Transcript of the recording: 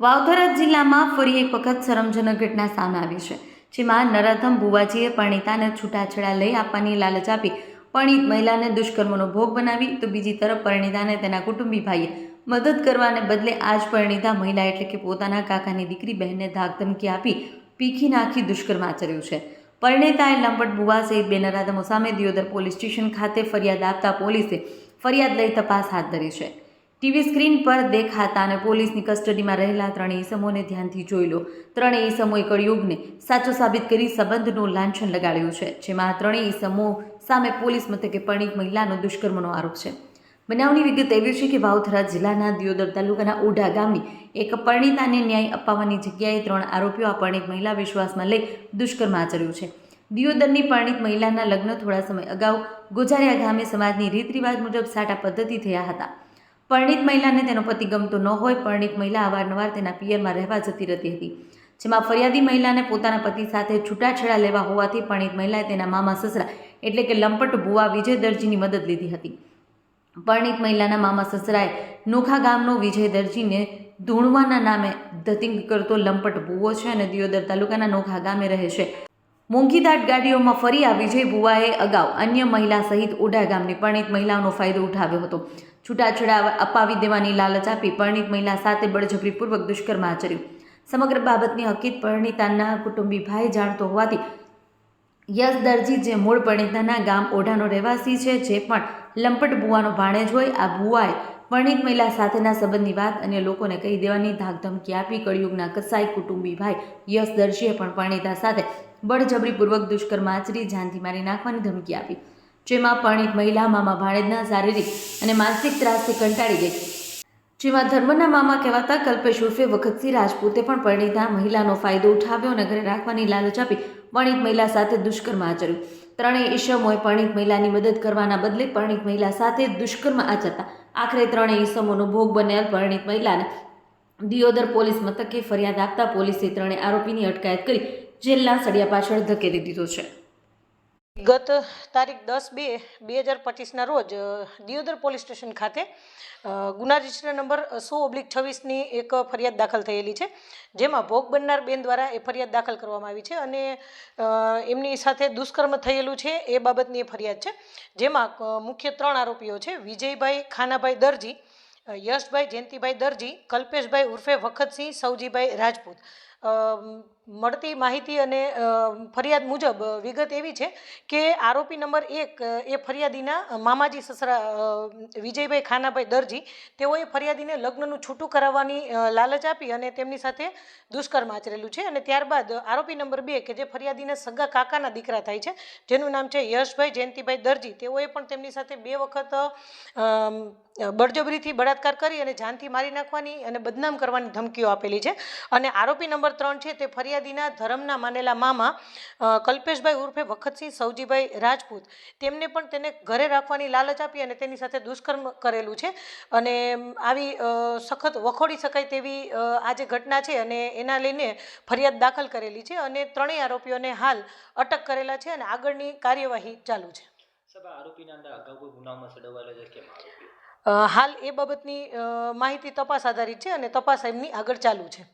વાવથરા જિલ્લામાં ફરી એક વખત શરમજનક ઘટના સામે આવી છે, જેમાં નરાધમ ભુવાજીએ પરણિતાને છૂટાછેડા લઈ આપવાની લાલચ આપી, પરણિત મહિલાને દુષ્કર્મનો ભોગ બનાવી, તો બીજી તરફ પરણિતાને તેના કુટુંબી ભાઈએ મદદ કરવાને બદલે આજ પરણિતા મહિલા એટલે કે પોતાના કાકાની દીકરી બહેનને ધાકધમકી આપી પીખી નાખી દુષ્કર્મ આચર્યું છે. પરણિતાએ લંપટ ભુવા સહિત બે નરાધમો સામે દિયોદર પોલીસ સ્ટેશન ખાતે ફરિયાદ આપતા પોલીસે ફરિયાદ લઈ તપાસ હાથ ધરી છે. ટીવી સ્ક્રીન પર દેખાતા અને પોલીસની કસ્ટડીમાં રહેલા ત્રણેય ઈસમોને ધ્યાનથી જોઈ લો. ત્રણેય ઈસમોએ કળિયુગને સાચો સાબિત કરી સંબંધનું લાંછન લગાડ્યું છે, જેમાં ત્રણેય ઈસમો સામે પોલીસ મથકે પરણિત મહિલાનો દુષ્કર્મનો આરોપ છે. બનાવની વિગત એવી છે કે વાવથરા જિલ્લાના દિયોદર તાલુકાના ઓઢા ગામની એક પરણિતાને ન્યાય અપાવવાની જગ્યાએ ત્રણ આરોપીઓ આ પરણિત મહિલા વિશ્વાસમાં લઈ દુષ્કર્મ આચર્યું છે. દિયોદરની પરણિત મહિલાના લગ્ન થોડા સમય અગાઉ ગોજારિયા ગામે સમાજની રીત રિવાજ મુજબ સાટા પદ્ધતિ થયા હતા. પરણિત મહિલાને તેનો પતિ ગમતો ન હોય, પરણિત મહિલા અવારનવાર તેના પિયરમાં રહેવા જતી રહેતી હતી. જેમાં ફરિયાદી મહિલાને પોતાના પતિ સાથે છૂટાછેડા લેવા હોવાથી પરણિત મહિલાએ તેના મામા સસરા, એટલે કે લંપટ ભુવા વિજય દરજીની મદદ લીધી હતી. પરણિત મહિલાના મામા સસરાએ નોખા ગામનો વિજય દરજીને ધૂણવાના નામે ધતિંગ કરતો લંપટ ભુવો છે અને દિયોદર તાલુકાના નોખા ગામે રહે છે. મોંઘીદાટ ગાડીઓમાં ફરી આ વિજય ભુવાએ અગાઉ અન્ય મહિલા સહિત ઓઢા ગામની પરણિત મહિલાઓનો ફાયદો ઉઠાવ્યો હતો. છૂટાછેડા અપાવી દેવાની લાલચ આપી પરણિત મહિલા સાથે બળજબરીપૂર્વક દુષ્કર્મ આચર્યું. સમગ્ર બાબતની હકીકત પરણિતાના કુટુંબી ભાઈ જાણતો હોવાથી યશ દરજી જે મૂળ પરણિતાના ગામ ઓઢાનો રહેવાસી છે, જે પણ લંપટ ભુવાનો ભાણેજ હોય, આ ભુવાએ પરણિત મહિલા સાથેના સંબંધની વાત અન્ય લોકોને કહી દેવાની ધાકધમકી આપી કળિયુગના કસાઈ કુટુંબી ભાઈ યશ દરજીએ પણ પરણિતા સાથે બળજબરીપૂર્વક દુષ્કર્મ આચરી જાનથી મારી નાખવાની ધમકી આપી. જેમાં પરણિત મહિલા મામા ભાણેજના શારીરિક અને માનસિક ત્રાસથી કંટાળી ગઈ. જેમાં ધર્મના મામા કહેવાતા કલ્પેશ ઉર્ફે વખતસિંહ રાજપૂતે પણ પરણિતા મહિલાનો ફાયદો ઉઠાવ્યો અને ઘરે રાખવાની લાલચ આપી પરણિત મહિલા સાથે દુષ્કર્મ આચર્યું. ત્રણેય ઈસમોએ પરણિત મહિલાની મદદ કરવાના બદલે પરણિત મહિલા સાથે દુષ્કર્મ આચરતા. આખરે ત્રણેય ઈસમોનો ભોગ બનેલ પરણિત મહિલાને દિયોદર પોલીસ મથકે ફરિયાદ આપતા પોલીસે ત્રણેય આરોપીની અટકાયત કરી જેલના સળિયા પાછળ ધકેલી દીધો છે. ગત તારીખ દસ બે બે હજાર પચીસના રોજ દિયોદર પોલીસ સ્ટેશન ખાતે ગુના રજિસ્ટર નંબર સો ઓબ્લિક છવ્વીસની એક ફરિયાદ દાખલ થયેલી છે, જેમાં ભોગ બનનાર બેન દ્વારા એ ફરિયાદ દાખલ કરવામાં આવી છે અને એમની સાથે દુષ્કર્મ થયેલું છે એ બાબતની એ ફરિયાદ છે, જેમાં મુખ્ય ત્રણ આરોપીઓ છે, વિજયભાઈ ખાનાભાઈ દરજી યશભાઈ જયંતિભાઈ દરજી, કલ્પેશભાઈ ઉર્ફે વખતસિંહ સૌજીભાઈ રાજપૂત. મળતી માહિતી અને ફરિયાદ મુજબ વિગત એવી છે કે આરોપી નંબર એક એ ફરિયાદીના મામાજી સસરા વિજયભાઈ ખાનાભાઈ દરજી, તેઓએ ફરિયાદીને લગ્નનું છૂટું કરાવવાની લાલચ આપી અને તેમની સાથે દુષ્કર્મ આચરેલું છે અને ત્યારબાદ આરોપી નંબર બે કે જે ફરિયાદીના સગા કાકાના દીકરા થાય છે, જેનું નામ છે યશભાઈ જયંતિભાઈ દરજી, તેઓએ પણ તેમની સાથે બે વખત બળજબરીથી બળાત્કાર કરી અને જાનથી મારી નાખવાની અને બદનામ કરવાની ધમકીઓ આપેલી છે અને આરોપી નંબર ત્રણ છે તે ફરિયાદીના ધર્મના માનેલા મામા કલ્પેશભાઈ ઉર્ફે વખતસિંહ સૌજીભાઈ રાજપૂત તેમને પણ તેને ઘરે રાખવાની લાલચ આપી અને તેની સાથે દુષ્કર્મ કરેલું છે. અને આવી સખત વખોડી શકાય તેવી આ જે ઘટના છે અને એના લઈને ફરિયાદ દાખલ કરેલી છે અને ત્રણેય આરોપીઓને હાલ અટક કરેલા છે અને આગળની કાર્યવાહી ચાલુ છે. હાલ એ બાબતની માહિતી તપાસ આધારિત છે અને તપાસ એમની આગળ ચાલુ છે.